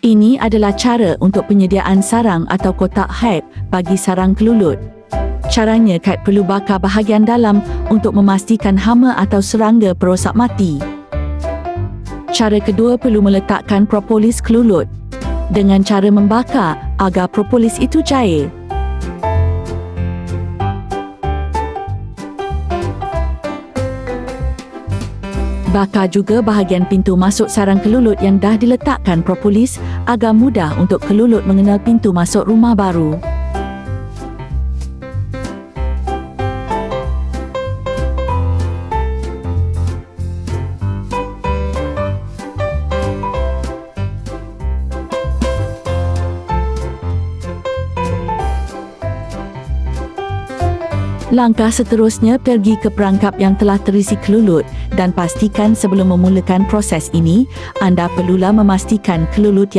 Ini adalah cara untuk penyediaan sarang atau kotak hype bagi sarang kelulut. Caranya kait perlu bakar bahagian dalam untuk memastikan hama atau serangga perosak mati. Cara kedua perlu meletakkan propolis kelulut dengan cara membakar agar propolis itu cair. Bakar juga bahagian pintu masuk sarang kelulut yang dah diletakkan propolis agar mudah untuk kelulut mengenal pintu masuk rumah baru. Langkah seterusnya pergi ke perangkap yang telah terisi kelulut dan pastikan sebelum memulakan proses ini, anda perlulah memastikan kelulut yang